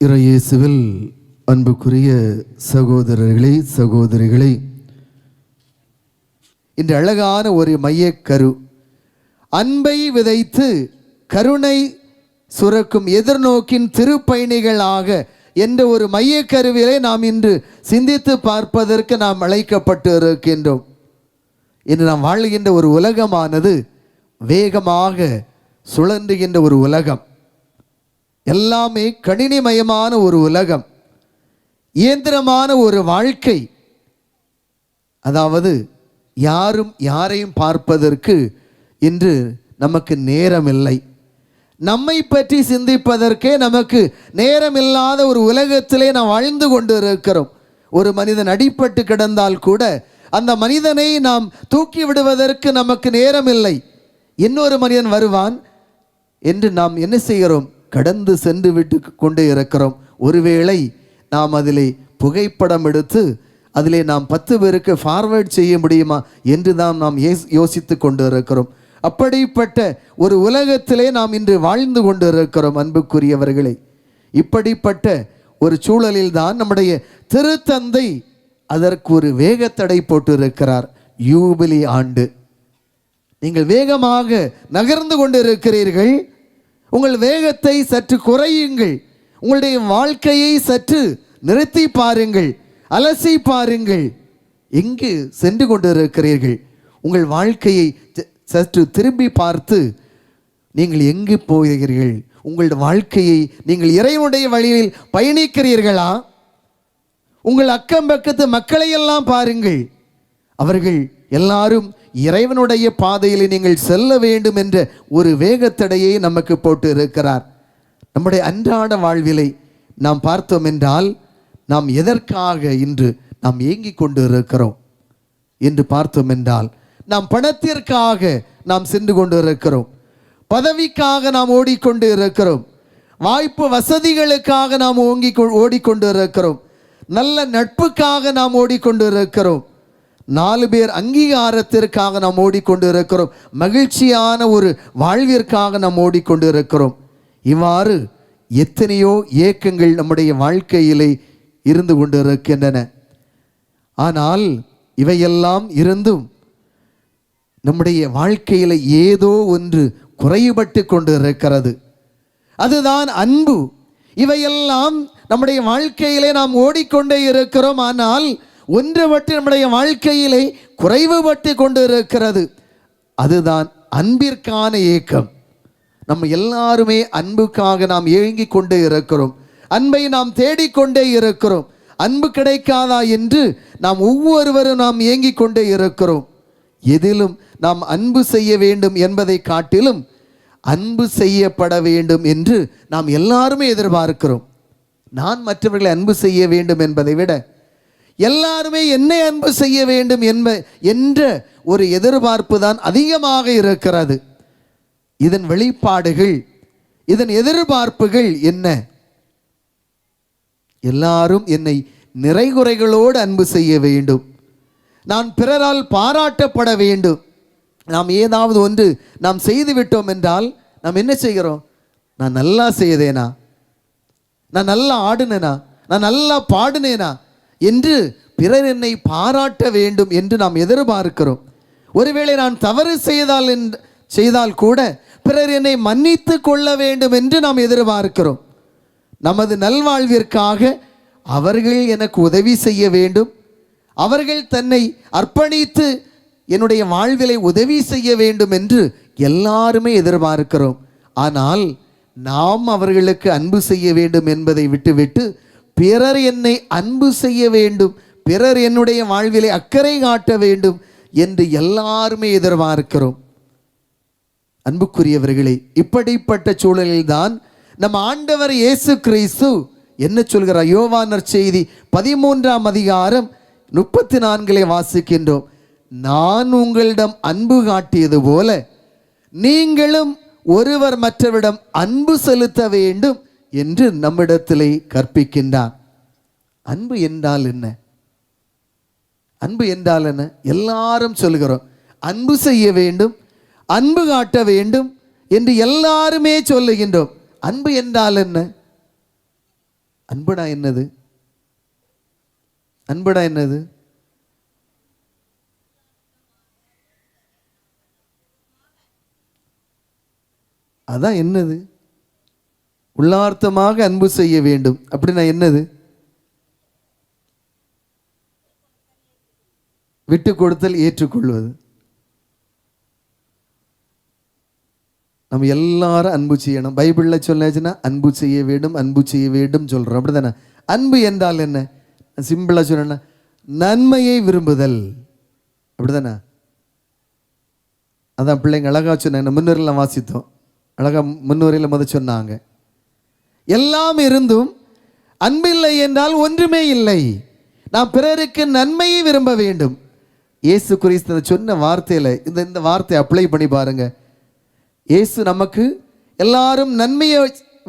இறையேசுவில் அன்புக்குரிய சகோதரர்களே சகோதரிகளே இன்று அழகான ஒரு மையக்கரு அன்பை விதைத்து கருணை சுரக்கும் எதிர்நோக்கின் திருப்பயணிகளாக என்ற ஒரு மையக்கருவிலே நாம் இன்று சிந்தித்து பார்ப்பதற்கு நாம் அழைக்கப்பட்டு இருக்கின்றோம் இன்று நாம் வாழ்கின்ற ஒரு உலகமானது வேகமாக சுழன்றுகின்ற ஒரு உலகம். எல்லாமே கணினிமயமான ஒரு உலகம் இயந்திரமான ஒரு வாழ்க்கை. அதாவது யாரும் யாரையும் பார்ப்பதற்கு இன்று நமக்கு நேரமில்லை. நம்மை பற்றி சிந்திப்பதற்கே நமக்கு நேரமில்லாத ஒரு உலகத்திலே நாம் வாழ்ந்து கொண்டு இருக்கிறோம் ஒரு மனிதன் அடிபட்டு கிடந்தால் கூட அந்த மனிதனை நாம் தூக்கி விடுவதற்கு நமக்கு நேரமில்லை. இன்னொரு மனிதன் வருவான். என்று நாம் என்ன செய்கிறோம்? கடந்து சென்று விட்டு கொண்டே இருக்கிறோம். ஒருவேளை நாம் அதிலே புகைப்படம் எடுத்து அதிலே நாம் பத்து பேருக்கு ஃபார்வேர்ட் செய்ய முடியுமா என்று நாம் நாம் யோஸ் யோசித்து கொண்டு இருக்கிறோம் அப்படிப்பட்ட ஒரு உலகத்திலே நாம் இன்று வாழ்ந்து கொண்டு இருக்கிறோம் அன்புக்குரியவர்களே. இப்படிப்பட்ட ஒரு சூழலில் தான் நம்முடைய திருத்தந்தை அதற்கு ஒரு வேகத்தடை போட்டு இருக்கிறார் யூபிலி ஆண்டு. நீங்கள் வேகமாக நகர்ந்து கொண்டிருக்கிறீர்கள். உங்கள் வேகத்தை சற்று குறையுங்கள். உங்களுடைய வாழ்க்கையை சற்று நிறுத்தி பாருங்கள். அலசி பாருங்கள். எங்கு சென்று கொண்டிருக்கிறீர்கள்? உங்கள் வாழ்க்கையை ச- சற்று திரும்பி பார்த்து நீங்கள் எங்கு போகிறீர்கள்? உங்கள் வாழ்க்கையை நீங்கள் இறைவனுடைய வழியில் பயணிக்கிறீர்களா? உங்கள் அக்கம் பக்கத்து மக்களையெல்லாம் பாருங்கள். அவர்கள் எல்லாரும் இறைவனுடைய பாதையில் நீங்கள் செல்ல வேண்டும் என்ற ஒரு வேகத்தடையை நமக்கு போட்டு இருக்கிறார். நம்முடைய அன்றாட வாழ்விலை நாம் பார்த்தோம் என்றால் நாம் எதற்காக இன்று நாம் ஏங்கிக் கொண்டு இருக்கிறோம் என்று பார்த்தோம் என்றால் நாம் பணத்திற்காக நாம் சென்று கொண்டு இருக்கிறோம் பதவிக்காக நாம் ஓடிக்கொண்டு இருக்கிறோம். வாய்ப்பு வசதிகளுக்காக நாம் ஓங்கி கொ- ஓடிக்கொண்டு இருக்கிறோம். நல்ல நட்புக்காக நாம் ஓடிக்கொண்டு இருக்கிறோம். நாலு பேர் அங்கீகாரத்திற்காக நாம் ஓடிக்கொண்டு இருக்கிறோம் மகிழ்ச்சியான ஒரு வாழ்விற்காக நாம் ஓடிக்கொண்டு இருக்கிறோம் இவ்வாறு எத்தனையோ ஏக்கங்கள் நம்முடைய வாழ்க்கையிலே இருந்து கொண்டு இருக்கின்றன ஆனால் இவையெல்லாம் இருந்தும் நம்முடைய வாழ்க்கையில் ஏதோ ஒன்று குறைபட்டு கொண்டு இருக்கிறது அதுதான் அன்பு. இவையெல்லாம் நம்முடைய வாழ்க்கையிலே நாம் ஓடிக்கொண்டே இருக்கிறோம். ஆனால் ஒன்று நம்முடைய வாழ்க்கையிலே குறைவுபட்டு கொண்டு இருக்கிறது அதுதான் அன்பிற்கான ஏக்கம். நம்ம எல்லாருமே அன்புக்காக நாம் ஏங்கிக் கொண்டே இருக்கிறோம். அன்பை நாம் தேடிக்கொண்டே இருக்கிறோம். அன்பு கிடைக்காதா என்று நாம் ஒவ்வொருவரும் நாம் ஏங்கிக் கொண்டே இருக்கிறோம். எதிலும் நாம் அன்பு செய்ய வேண்டும் என்பதை காட்டிலும் அன்பு செய்யப்பட வேண்டும் என்று நாம் எல்லாருமே எதிர்பார்க்கிறோம். நான் மற்றவர்களை அன்பு செய்ய வேண்டும் என்பதை விட எல்லாருமே என்னை அன்பு செய்ய வேண்டும் என்ப என்ற ஒரு எதிர்பார்ப்பு தான் அதிகமாக இருக்கிறது. இதன் வெளிப்பாடுகள் இதன் எதிர்பார்ப்புகள் என்ன? எல்லாரும் என்னை நிறைகுறைகளோடு அன்பு செய்ய வேண்டும். நான் பிறரால் பாராட்டப்பட வேண்டும். நாம் ஏதாவது ஒன்று நாம் செய்து விட்டோம் என்றால் நாம் என்ன செய்கிறோம்? நான் நல்லா செய்தேனா? நான் நல்லா ஆடுனேனா? நான் நல்லா பாடுனேனா? என்று பிறர் என்னை பாராட்ட வேண்டும் என்று நாம் எதிர்பார்க்கிறோம். ஒருவேளை நான் தவறு செய்தால் செய்தால் கூட பிறர் என்னை மன்னித்து கொள்ள வேண்டும் என்று நாம் எதிர்பார்க்கிறோம். நமது நல்வாழ்விற்காக அவர்கள் எனக்கு உதவி செய்ய வேண்டும். அவர்கள் தன்னை அர்ப்பணித்து என்னுடைய வாழ்விலை உதவி செய்ய வேண்டும் என்று எல்லாருமே எதிர்பார்க்கிறோம். ஆனால் நாம் அவர்களுக்கு அன்பு செய்ய வேண்டும் என்பதை விட்டுவிட்டு பிறர் என்னை அன்பு செய்ய வேண்டும் பிறர் என்னுடைய வாழ்விலே அக்கறை காட்ட வேண்டும் என்று எல்லாருமே எதிர்பார்க்கிறோம். அன்புக்குரியவர்களே இப்படிப்பட்ட சூழலில்தான் நம் ஆண்டவர் இயேசு கிறிஸ்து என்ன சொல்கிறார்? யோவானர் செய்தி பதிமூன்றாம் அதிகாரம் முப்பத்தி நான்கிலே வாசிக்கின்றோம். நான் உங்களிடம் அன்பு காட்டியது போல நீங்களும் ஒருவர் மற்றவரிடம் அன்பு செலுத்த வேண்டும். என்று நம்மிடத்திலே கற்பிக்கின்றான். அன்பு என்றால் என்ன? அன்பு என்றால் என்ன? எல்லாரும் சொல்கிறோம். அன்பு செய்ய வேண்டும் அன்பு காட்ட வேண்டும் என்று எல்லாருமே சொல்லுகின்றோம். அன்பு என்றால் என்ன? அன்புடா என்னது? அன்புடா என்னது? அதான் என்னது? உள்ளார்த்தமாக அன்பு செய்ய வேண்டும். அப்படின்னா என்னது? விட்டு கொடுத்தல் ஏற்றுக்கொள்வது. நம்ம எல்லாரும் அன்பு செய்யணும். பைபிளில் சொன்னாச்சுன்னா அன்பு செய்ய வேண்டும் அன்பு செய்ய வேண்டும் சொல்கிறோம் அப்படி தானே அன்பு என்றால் என்ன? சிம்பிளாக சொன்னேன்னா நன்மையை விரும்புதல். அப்படிதானே? அதான் பிள்ளைங்க அழகா சொன்னாங்க முன்னுரையில் வாசித்தோம். அழகா முன்னுரையில் முத சொன்னாங்க. எல்லாம் இருந்தும் அன்பில்லை என்றால் ஒன்றுமே இல்லை. நாம் பிறருக்கு நன்மையை விரும்ப வேண்டும். இயேசு கிறிஸ்து சொன்ன வார்த்தையில் இந்த இந்த வார்த்தையை அப்ளை பண்ணி பாருங்க. இயேசு நமக்கு எல்லாரும் நன்மையை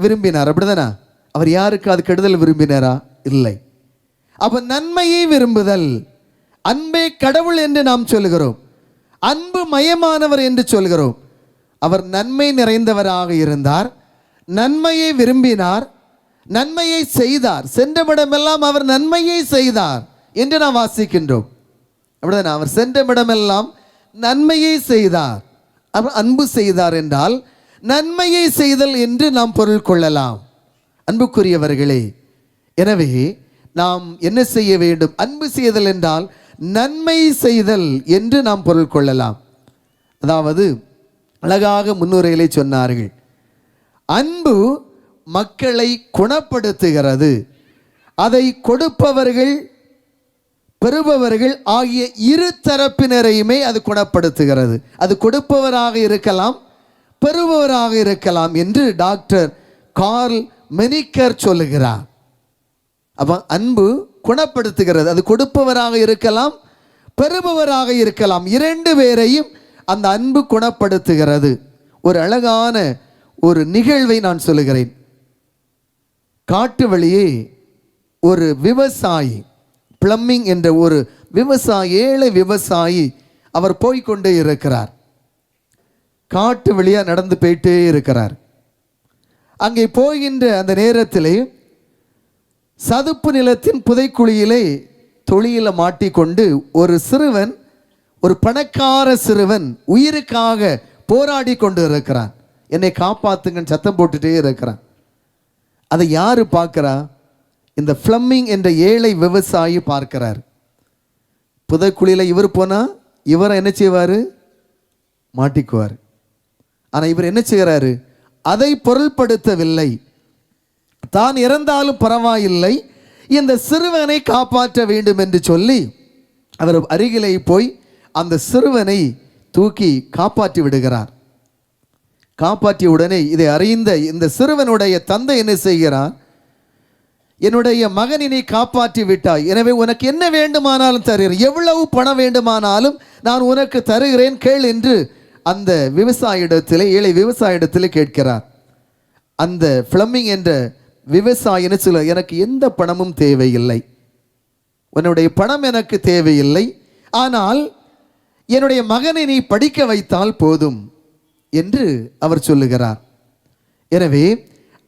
விரும்பினார். அப்படிதானா? அவர் யாருக்கு அது கெடுதல் விரும்பினாரா? இல்லை. அப்போ நன்மையை விரும்புதல் அன்பே கடவுள் என்று நாம் சொல்கிறோம் அன்பு மயமானவர் என்று சொல்கிறோம் அவர் நன்மை நிறைந்தவராக இருந்தார். நன்மையை விரும்பினார் நன்மையை செய்தார். சென்றமிடமெல்லாம் அவர் நன்மையை செய்தார் என்று நாம் வாசிக்கின்றோம். அப்படிதான் அவர் சென்றமிடமெல்லாம் நன்மையை செய்தார். அவர் அன்பு செய்தார் என்றால் நன்மையை செய்தல் என்று நாம் பொருள் கொள்ளலாம். அன்புக்குரியவர்களே எனவே நாம் என்ன செய்ய வேண்டும்? அன்பு செய்தல் என்றால் நன்மை செய்தல் என்று நாம் பொருள் கொள்ளலாம். அதாவது அழகாக முன்னுரையிலே சொன்னார்கள். அன்பு மக்களை குணப்படுத்துகிறது. அதை கொடுப்பவர்கள் பெறுபவர்கள் ஆகிய இரு தரப்பினரையுமே அது குணப்படுத்துகிறது. அது கொடுப்பவராக இருக்கலாம் பெறுபவராக இருக்கலாம் என்று டாக்டர் கார்ல் மெனிக்கர் சொல்லுகிறார். அப்போ அன்பு குணப்படுத்துகிறது. அது கொடுப்பவராக இருக்கலாம் பெறுபவராக இருக்கலாம். இரண்டு பேரையும் அந்த அன்பு குணப்படுத்துகிறது. ஒரு அழகான ஒரு நிகழ்வை நான் சொல்லுகிறேன். காட்டு வழியே ஒரு விவசாயி பிளம்மிங் என்ற ஒரு விவசாயி ஏழை விவசாயி அவர் போய்க்கொண்டே இருக்கிறார். காட்டு வழியாக நடந்து போயிட்டே இருக்கிறார். அங்கே போகின்ற அந்த நேரத்திலே சதுப்பு நிலத்தின் புதைக்குழியிலே தொழில மாட்டிக்கொண்டு ஒரு சிறுவன் ஒரு பணக்கார சிறுவன் உயிருக்காக போராடி கொண்டு இருக்கிறான் என்னை காப்பாத்துங்கன்னு சத்தம் போட்டுட்டே இருக்கிறான். அதை யார் பார்க்குறா? இந்த ஃப்ளம்மிங் என்ற ஏழை விவசாயி பார்க்கிறார். புதைக்குழியில் இவர் போனால் இவரை என்ன செய்வார்? மாட்டிக்குவார். ஆனால் இவர் என்ன செய்கிறாரு? அதை பொருள்படுத்தவில்லை. தான் இறந்தாலும் பரவாயில்லை. இந்த சிறுவனை காப்பாற்ற வேண்டும் என்று சொல்லி அவர் அருகிலே போய் அந்த சிறுவனை தூக்கி காப்பாற்றி விடுகிறார். காப்பாற்றிய உடனே இதை அறிந்த இந்த சிறுவனுடைய தந்தை என்ன செய்கிறான் என்னுடைய மகனினை காப்பாற்றி விட்டாய். எனவே உனக்கு என்ன வேண்டுமானாலும் தருகிறேன். எவ்வளவு பணம் வேண்டுமானாலும் நான் உனக்கு தருகிறேன் கேள் என்று அந்த விவசாயிடத்தில் ஏழை விவசாயிடத்தில் கேட்கிறார். அந்த ஃப்ளம்மிங் என்ற விவசாயின்னு சொல்ல எனக்கு எந்த பணமும் தேவையில்லை. உன்னுடைய பணம் எனக்கு தேவையில்லை. ஆனால் என்னுடைய மகனை நீ படிக்க வைத்தால் போதும். என்று அவர் சொல்லுகிறார். எனவே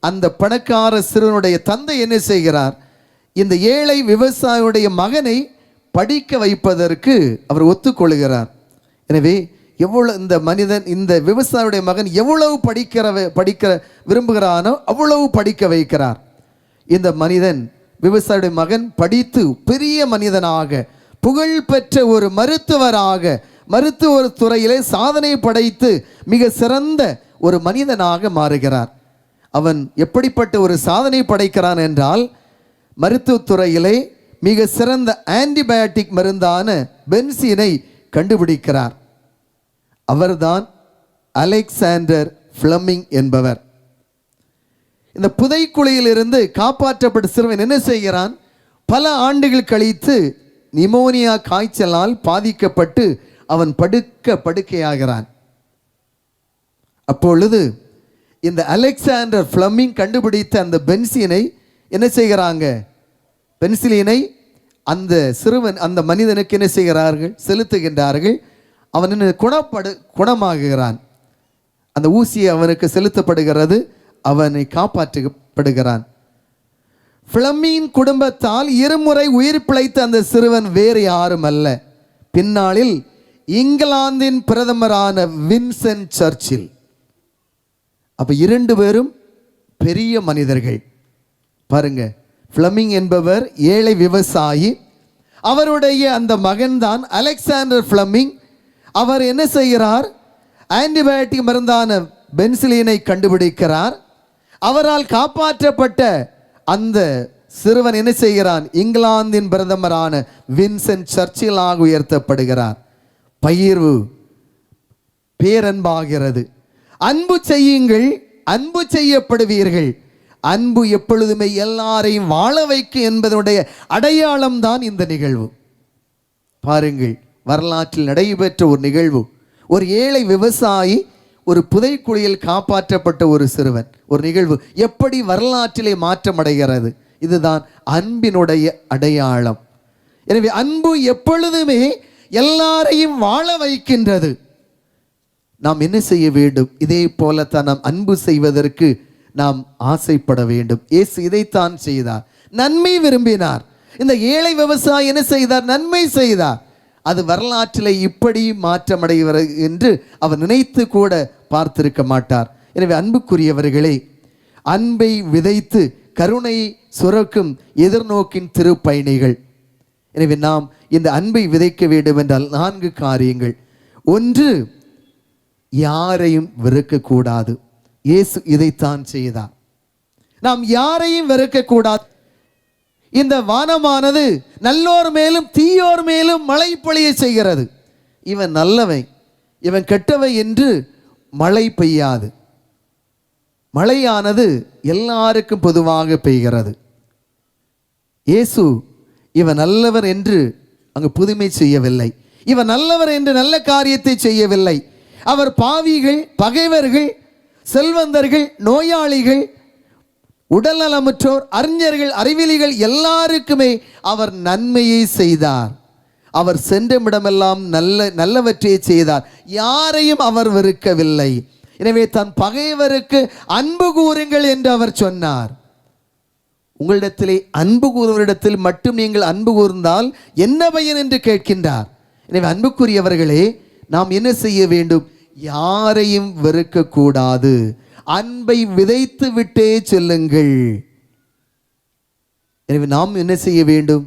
அந்த பணக்கார சிறுவனுடைய தந்தை என்ன செய்கிறார்? இந்த ஏழை விவசாயியுடைய மகனை படிக்க வைப்பதற்கு அவர் ஒத்துக்கொள்கிறார். எனவே எவ்வளவு இந்த மனிதன் இந்த விவசாயியுடைய மகன் எவ்வளவு படிக்கிற படிக்க விரும்புகிறானோ அவ்வளவு படிக்க வைக்கிறார். இந்த மனிதன் விவசாயியுடைய மகன் படித்து பெரிய மனிதனாக புகழ்பெற்ற ஒரு மருத்துவராக மருத்துவ துறையிலே சாதனை படைத்து மிக சிறந்த ஒரு மனிதனாக மாறுகிறார். அவன் எப்படிப்பட்ட ஒரு சாதனை படைக்கிறான் என்றால் மருத்துவத்துறையிலே மிக சிறந்த ஆன்டிபயாட்டிக் மருந்தான பென்சீனை கண்டுபிடிக்கிறார். அவர்தான் அலெக்சாண்டர் ஃப்ளமிங் என்பவர். இந்த புதைக்குழியிலிருந்து காப்பாற்றப்பட்ட சிறுவன் என்ன செய்கிறான்? பல ஆண்டுகள் கழித்து நிமோனியா காய்ச்சலால் பாதிக்கப்பட்டு அவன் படுக்க படுக்கையாகிறான். அப்பொழுது இந்த அலெக்சாண்டர் ஃப்ளமிங் கண்டுபிடித்த அந்த பென்சினை என்ன செய்கிறாங்க? பென்சிலினை அந்த சிறுவன் அந்த மனிதனுக்கு என்ன செய்கிறார்கள்? செலுத்துகின்றார்கள். அவன் என்ன குணப்படு குணமாகுகிறான். அந்த ஊசியை அவனுக்கு செலுத்தப்படுகிறது. அவனை காப்பாற்றப்படுகிறான். ஃபிளம்மியின் குடும்பத்தால் இருமுறை உயிர் பிழைத்த அந்த சிறுவன் வேறு யாரும் அல்ல. பின்னாளில் இங்கிலாந்தின் பிரதமரான வின்சென்ட் சர்ச்சில். அப்போ இரண்டு பேரும் பெரிய மனிதர்கள். பாருங்க ஃப்ளமிங் என்பவர் ஏழை விவசாயி. அவருடைய அந்த மகன்தான் அலெக்சாண்டர் ஃப்ளமிங். அவர் என்ன செய்கிறார்? ஆன்டிபயோட்டிக் மருந்தான பென்சிலினை கண்டுபிடிக்கிறார். அவரால் காப்பாற்றப்பட்ட அந்த சிறுவன் என்ன செய்கிறான்? இங்கிலாந்தின் பிரதமரான வின்சென்ட் சர்ச்சிலாக உயர்த்தப்படுகிறார். பயிர்வு பேரன்பாகிறது. அன்பு செய்யுங்கள் அன்பு செய்யப்படுவீர்கள். அன்பு எப்பொழுதுமே எல்லாரையும் வாழ வைக்கும் என்பதனுடைய அடையாளம்தான் இந்த நிகழ்வு. பாருங்கள் வரலாற்றில் நடைபெற்ற ஒரு நிகழ்வு. ஒரு ஏழை விவசாயி ஒரு புதைக்குழியில் காப்பாற்றப்பட்ட ஒரு சிறுவன். ஒரு நிகழ்வு எப்படி வரலாற்றிலே மாற்றம் அடைகிறது? இதுதான் அன்பினுடைய அடையாளம். எனவே அன்பு எப்பொழுதுமே எல்லாரையும் வாழ வைக்கின்றது. நாம் என்ன செய்ய வேண்டும்? இதே போலத்தான் நாம் அன்பு செய்வதற்கு நாம் ஆசைப்பட வேண்டும். ஏசு இதைத்தான் செய்தார். நன்மை விரும்பினார். இந்த ஏழை விவசாயி என்ன செய்தார்? நன்மை செய்தார். அது வரலாற்றில் இப்படி மாற்றமடைவர் என்று அவர் நினைத்து கூட பார்த்திருக்க மாட்டார். எனவே அன்புக்குரியவர்களே அன்பை விதைத்து கருணை சுரக்கும் எதிர்நோக்கின் திருப்பயணிகள். எனவே நாம் இந்த அன்பை விதைக்க வேண்டும் என்றால் நான்கு காரியங்கள். ஒன்று யாரையும் வெறுக்கக்கூடாது. இயேசு இதைத்தான் செய்தார். நாம் யாரையும் வெறுக்கக்கூடாது. இந்த வானமானது நல்லோர் மேலும் தீயோர் மேலும் மழை பொழிய செய்கிறது. இவன் நல்லவை இவன் கெட்டவை என்று மழை பெய்யாது. மழையானது எல்லாருக்கும் பொதுவாக பெய்கிறது. இயேசு இவன் நல்லவர் என்று அங்கு புதுமை செய்யவில்லை. இவன் நல்லவர் என்று நல்ல காரியத்தை செய்யவில்லை. அவர் பாவிகள் பகைவர்கள் செல்வந்தர்கள் நோயாளிகள் உடல்நலமுற்றோர் அறிஞர்கள் அறிவிலிகள் எல்லாருக்குமே அவர் நன்மையை செய்தார். அவர் சென்றமிடமெல்லாம் நல்ல நல்லவற்றை செய்தார். யாரையும் அவர் வெறுக்கவில்லை. எனவே தன் பகைவருக்கு அன்பு கூறுங்கள் என்று அவர் சொன்னார். உங்களிடத்திலே அன்பு கூறுவரிடத்தில் மட்டும் நீங்கள் அன்பு கூர்ந்தால் என்ன பயன் என்று கேட்கின்றார். எனவே அன்புக்குரியவர்களே நாம் என்ன செய்ய வேண்டும்? யாரையும் வெறுக்கக்கூடாது. அன்பை விதைத்து விட்டே செல்லுங்கள். எனவே நாம் என்ன செய்ய வேண்டும்?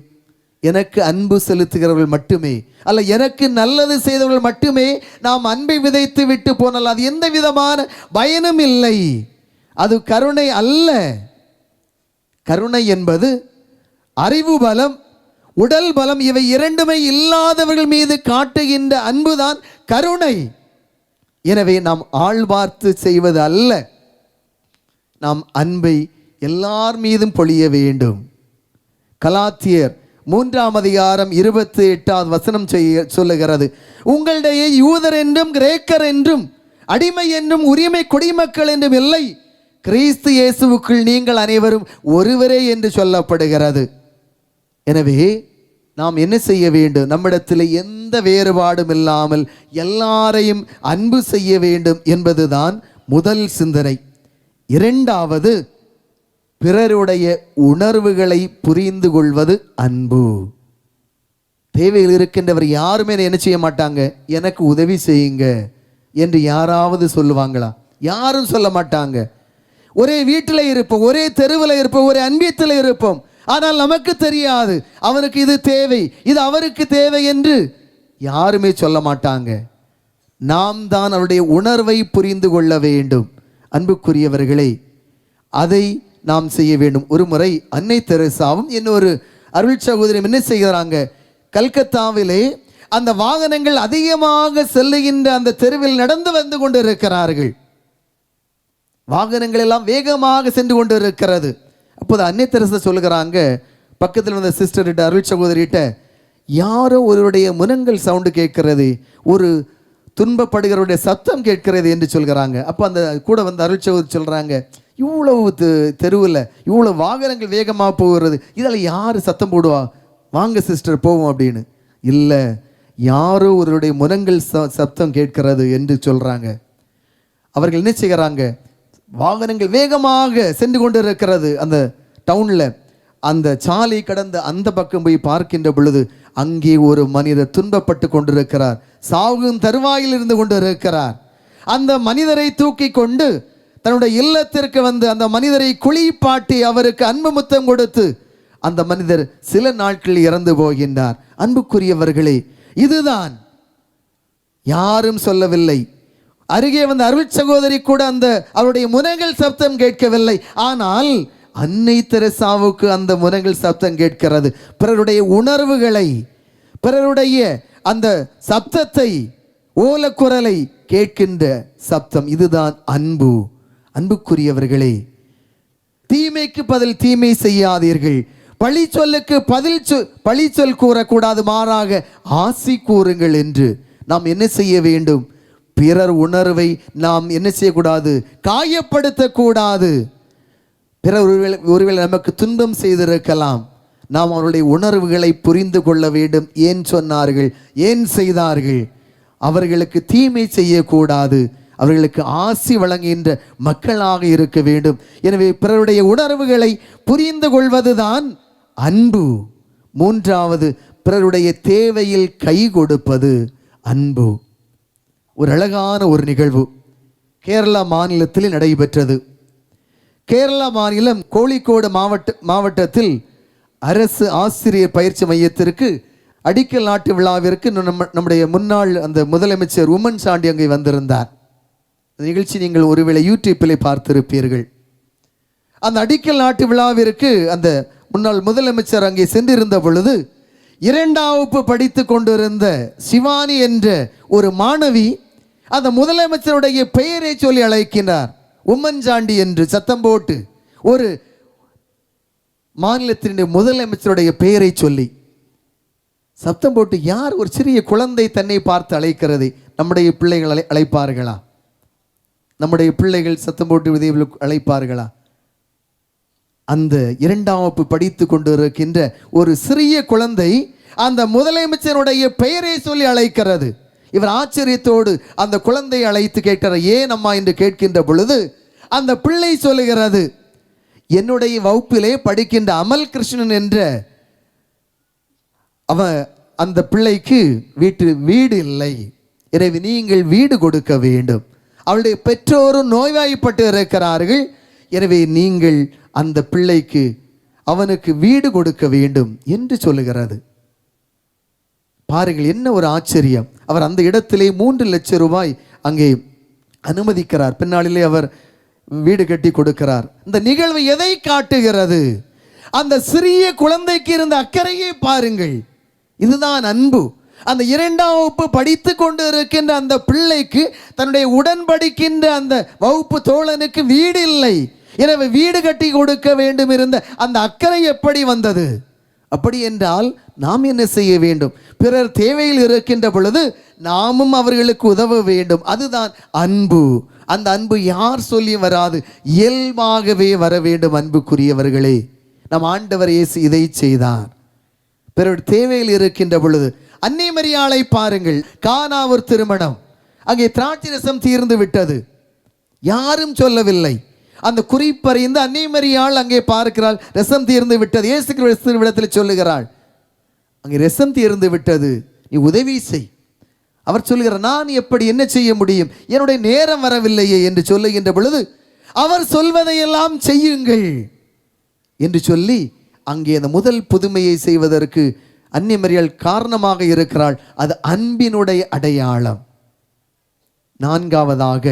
எனக்கு அன்பு செலுத்துகிறவர்கள் மட்டுமே அல்ல எனக்கு நல்லது செய்தவர்கள் மட்டுமே நாம் அன்பை விதைத்து விட்டு போனால் அது எந்த விதமான பயனும் இல்லை. அது கருணை அல்ல. கருணை என்பது அறிவு பலம் உடல் பலம் இவை இரண்டுமே இல்லாதவர்கள் மீது காட்டுகின்ற அன்புதான் கருணை. எனவே நாம் ஆழ்வார்த்து செய்வது அல்ல. நாம் அன்பை எல்லார் மீதும் பொழிய வேண்டும். கலாத்தியர் மூன்றாம் அதிகாரம் இருபத்தி எட்டாவது வசனம் செய்ய சொல்லுகிறது உங்களிடையே யூதர் என்றும் கிரேக்கர் என்றும் அடிமை என்றும் உரிமை குடிமக்கள் என்றும் இல்லை. கிறிஸ்து இயேசுவுக்குள் நீங்கள் அனைவரும் ஒருவரே என்று சொல்லப்படுகிறது. எனவே நாம் என்ன செய்ய வேண்டும்? நம்மிடத்தில் எந்த வேறுபாடும் இல்லாமல் எல்லாரையும் அன்பு செய்ய வேண்டும் என்பதுதான் முதல் சிந்தனை. இரண்டாவது பிறருடைய உணர்வுகளை புரிந்து கொள்வது அன்பு. தேவையில் இருக்கின்றவர் யாருமே என்ன செய்ய மாட்டாங்க? எனக்கு உதவி செய்யுங்க என்று யாராவது சொல்லுவாங்களா? யாரும் சொல்ல மாட்டாங்க. ஒரே வீட்டில் இருப்போம் ஒரே தெருவில் இருப்போம் ஒரே அன்பியத்தில் இருப்போம். ஆனால் நமக்கு தெரியாது அவனுக்கு இது தேவை. இது அவருக்கு தேவை என்று யாருமே சொல்ல மாட்டாங்க. நாம் தான் அவருடைய உணர்வை புரிந்து கொள்ள வேண்டும். அன்புக்குரியவர்களே அதை நாம் செய்ய வேண்டும். ஒரு முறை அன்னை தெரசாவும் இன்னொரு அருள் சகோதரியும் என்ன செய்கிறாங்க? கல்கத்தாவிலே அந்த வாகனங்கள் அதிகமாக செல்லுகின்ற அந்த தெருவில் நடந்து வந்து கொண்டிருக்கிறார்கள். வாகனங்கள் எல்லாம் வேகமாக சென்று கொண்டு இருக்கிறது அப்போது அன்னை சொல்லுகிறாங்க பக்கத்தில் வந்த சிஸ்டர்கிட்ட அருள் சகோதரிகிட்ட யாரோ ஒருவருடைய முனங்கள் சவுண்டு கேட்கிறது ஒரு துன்பப்படுகிறவருடைய சத்தம் கேட்கிறது என்று சொல்கிறாங்க அப்போ அந்த கூட வந்து அருள் சகோதரி சொல்கிறாங்க இவ்வளவு தெ- தெருவில் இவ்வளோ வாகனங்கள் வேகமாக போகிறது இதில் யார் சத்தம் போடுவா? வாங்க சிஸ்டர் போவோம் அப்படின்னு. இல்லை யாரோ ஒருவருடைய முனங்கள் ச- சத்தம் கேட்கிறது என்று சொல்கிறாங்க அவர்கள் என்ன செய்கிறாங்க வாகனங்கள் வேகமாக சென்று கொண்டு இருக்கிறது அந்த டவுனில் அந்த சாலை கடந்த அந்த பக்கம் போய் பார்க்கின்ற பொழுது அங்கே ஒரு மனிதர் துன்பப்பட்டு கொண்டிருக்கிறார். சாகும் தருவாயில் இருந்து கொண்டிருக்கிறார். அந்த மனிதரை தூக்கி கொண்டு தன்னுடைய இல்லத்திற்கு வந்து அந்த மனிதரை குளிப்பாட்டி அவருக்கு அன்பு முத்தம் கொடுத்து அந்த மனிதர் சில நாட்கள் இறந்து போகின்றார். அன்புக்குரியவர்களே இதுதான் யாரும் சொல்லவில்லை. அருகே வந்த அருள் சகோதரி கூட அந்த அவருடைய முனங்கள் சப்தம் கேட்கவில்லை. ஆனால் அன்னை தெரசாவுக்கு அந்த முனங்கள் சப்தம் கேட்கிறது. பிறருடைய உணர்வுகளை பிறருடைய அந்த சப்தத்தை ஓலக்குரலை கேட்கின்ற சப்தம் இதுதான் அன்பு. அன்புக்குரியவர்களே தீமைக்கு பதில் தீமை செய்யாதீர்கள். பழி சொல்லுக்கு பதில் சொல் பழி சொல் கூறக்கூடாது மாறாக ஆசி கூறுங்கள் என்று நாம் என்ன செய்ய வேண்டும்? பிறர் உணர்வை நாம் என்ன செய்யக்கூடாது? காயப்படுத்தக்கூடாது. பிறர் ஒருவேளை ஒருவேளை நமக்கு துன்பம் செய்திருக்கலாம். நாம் அவருடைய உணர்வுகளை புரிந்து கொள்ள வேண்டும். ஏன் சொன்னார்கள்? ஏன் செய்தார்கள்? அவர்களுக்கு தீமை செய்யக்கூடாது. அவர்களுக்கு ஆசி வழங்குகின்ற மக்களாக இருக்க வேண்டும். எனவே பிறருடைய உணர்வுகளை புரிந்து கொள்வதுதான் அன்பு. மூன்றாவது பிறருடைய தேவையில் கை கொடுப்பது அன்பு. ஒரு அழகான ஒரு நிகழ்வு. கேரளா மாநிலத்தில் நடைபெற்றது. கேரளா மாநிலம் கோழிக்கோடு மாவட்ட மாவட்டத்தில் அரசு ஆசிரியர் பயிற்சி மையத்திற்கு அடிக்கல் நாட்டு விழாவிற்கு நம்ம நம்முடைய முன்னாள் அந்த முதலமைச்சர் உமன் சாண்டி அங்கே வந்திருந்தார். அந்த நிகழ்ச்சி நீங்கள் ஒருவேளை யூடியூப்பில் பார்த்திருப்பீர்கள். அந்த அடிக்கல் நாட்டு விழாவிற்கு அந்த முன்னாள் முதலமைச்சர் அங்கே சென்றிருந்த பொழுது இரண்டாம் வகுப்பு படித்து கொண்டிருந்த சிவானி என்ற ஒரு மாணவி அந்த முதலமைச்சருடைய பெயரை சொல்லி அழைக்கின்றார். உம்மன்சாண்டி என்று சத்தம் போட்டு ஒரு மாநிலத்தினுடைய முதலமைச்சருடைய பெயரை சொல்லி. சத்தம் போட்டு யார் ஒரு சிறிய குழந்தை தன்னை பார்த்து அழைக்கிறது? நம்முடைய பிள்ளைகள் அழை அழைப்பார்களா? நம்முடைய பிள்ளைகள் சத்தம் போட்டு விதைவில் அழைப்பார்களா? அந்த இரண்டாம் வகுப்பு படித்து கொண்டிருக்கின்ற ஒரு சிறிய குழந்தை அந்த முதலமைச்சருடைய பெயரை சொல்லி அழைக்கிறது. இவர் ஆச்சரியத்தோடு அந்த குழந்தையை அழைத்து கேட்டார் ஏன் அம்மா என்று கேட்கின்ற பொழுது அந்த பிள்ளை சொல்லுகிறது என்னுடைய வகுப்பிலே படிக்கின்ற அமல் கிருஷ்ணன் என்ற அவன் அந்த பிள்ளைக்கு வீட்டு வீடு இல்லை. எனவே நீங்கள் வீடு கொடுக்க வேண்டும். அவளுடைய பெற்றோரும் நோய்வாய்ப்பட்டு இருக்கிறார்கள். எனவே நீங்கள் அந்த பிள்ளைக்கு அவனுக்கு வீடு கொடுக்க வேண்டும் என்று சொல்லுகிறது. பாருங்கள் என்ன ஒரு ஆச்சரியம். அவர் அந்த இடத்திலே மூன்று லட்சம் ரூபாய் அங்கே அனுமதிக்கிறார். பின்னாளிலே அவர் வீடு கட்டி கொடுக்கிறார். இந்த நிகழ்வு எதை காட்டுகிறது? அந்த சிறிய குழந்தைக்கு இருந்த அக்கறையை பாருங்கள். இதுதான் அன்பு. அந்த இரண்டாம் வகுப்பு படித்து கொண்டு இருக்கின்ற அந்த பிள்ளைக்கு தன்னுடைய உடன்படிக்கின்ற அந்த வகுப்பு தோழனுக்கு வீடு இல்லை. எனவே வீடு கட்டி கொடுக்க வேண்டும் இருந்த அந்த அக்கறை எப்படி வந்தது? அப்படி என்றால் நாம் என்ன செய்ய வேண்டும்? பிறர் தேவையில் இருக்கின்ற பொழுது நாமும் அவர்களுக்கு உதவ வேண்டும். அதுதான் அன்பு. அந்த அன்பு யார் சொல்லி வராது? இயல்பாகவே வர வேண்டும் அன்புக்குரியவர்களே. நம் ஆண்டவர் இயேசு இதை செய்தார். பிறர் தேவையில் இருக்கின்ற பொழுது அன்னை மரியாளை பாருங்கள். கானா ஒரு திருமணம். அங்கே திராட்சை ரசம் தீர்ந்து விட்டது. யாரும் சொல்லவில்லை. அந்த குறிப்பறிந்து அன்னிமரியாள் அங்கே பார்க்கிறாள். ரசம் தீர்ந்து விட்டது. இயேசு கிறிஸ்து விடத்தில் சொல்லுகிறாள். அங்கே ரசம் தீர்ந்து விட்டது. நீ உதவி செய். அவர் சொல்லுகிறார் நான் எப்படி என்ன செய்ய முடியும்? என்னுடைய நேரம் வரவில்லையே என்று சொல்லுகின்ற பொழுது அவர் சொல்வதையெல்லாம் செய்யுங்கள் என்று சொல்லி அங்கே அந்த முதல் புதுமையை செய்வதற்கு அன்னிமறியல் காரணமாக இருக்கிறாள். அது அன்பினுடைய அடையாளம். நான்காவதாக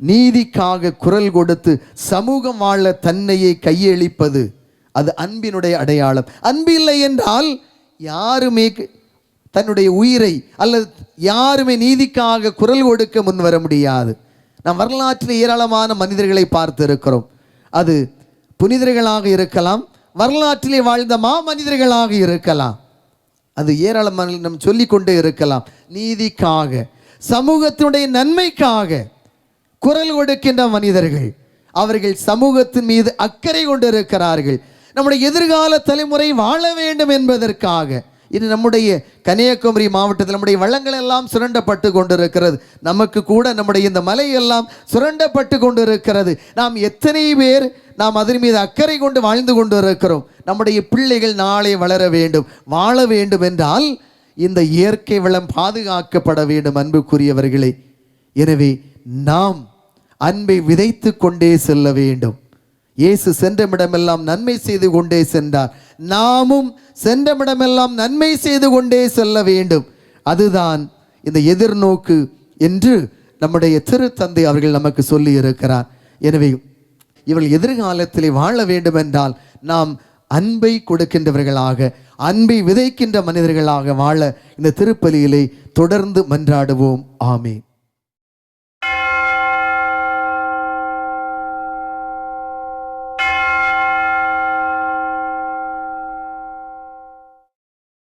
நீதிக்காக குரல் கொடுத்து சமூகம் வாழ தன்னையே கையளிப்பது அது அன்பினுடைய அடையாளம். அன்பு இல்லை என்றால் யாருமே தன்னுடைய உயிரை அல்லது யாருமே நீதிக்காக குரல் கொடுக்க முன் வர முடியாது. நாம் வரலாற்றில் ஏராளமான மனிதர்களை பார்த்து இருக்கிறோம் அது புனிதர்களாக இருக்கலாம் வரலாற்றிலே வாழ்ந்த மா மனிதர்களாக இருக்கலாம். அது ஏராளமான நம் சொல்லிக்கொண்டே இருக்கலாம். நீதிக்காக சமூகத்தினுடைய நன்மைக்காக குரல் கொடுக்கின்ற மனிதர்கள் அவர்கள் சமூகத்தின் மீது அக்கறை கொண்டிருக்கிறார்கள். நம்முடைய எதிர்கால தலைமுறை வாழ வேண்டும் என்பதற்காக இது நம்முடைய கன்னியாகுமரி மாவட்டத்தில் நம்முடைய வளங்கள் எல்லாம் சுரண்டப்பட்டு கொண்டிருக்கிறது. நமக்கு கூட நம்முடைய இந்த மலையெல்லாம் சுரண்டப்பட்டு கொண்டிருக்கிறது. நாம் எத்தனை பேர் நாம் அதன் மீது அக்கறை கொண்டு வாழ்ந்து கொண்டு இருக்கிறோம் நம்முடைய பிள்ளைகள் நாளை வளர வேண்டும் வாழ வேண்டும் என்றால் இந்த இயற்கை வளம் பாதுகாக்கப்பட வேண்டும் அன்புக்குரியவர்களே. எனவே நாம் அன்பை விதைத்து கொண்டே செல்ல வேண்டும். இயேசு சென்றமிடமெல்லாம் நன்மை செய்து கொண்டே சென்றார். நாமும் சென்றமிடமெல்லாம் நன்மை செய்து கொண்டே செல்ல வேண்டும். அதுதான் இந்த எதிர்நோக்கு என்று நம்முடைய திருத்தந்தை அவர்கள் நமக்கு சொல்லி இருக்கிறார். எனவே இவள் எதிர்காலத்திலே வாழ வேண்டும் என்றால் நாம் அன்பை கொடுக்கின்றவர்களாக அன்பை விதைக்கின்ற மனிதர்களாக வாழ இந்த திருப்பலியிலே தொடர்ந்து மன்றாடுவோம். ஆமேன்.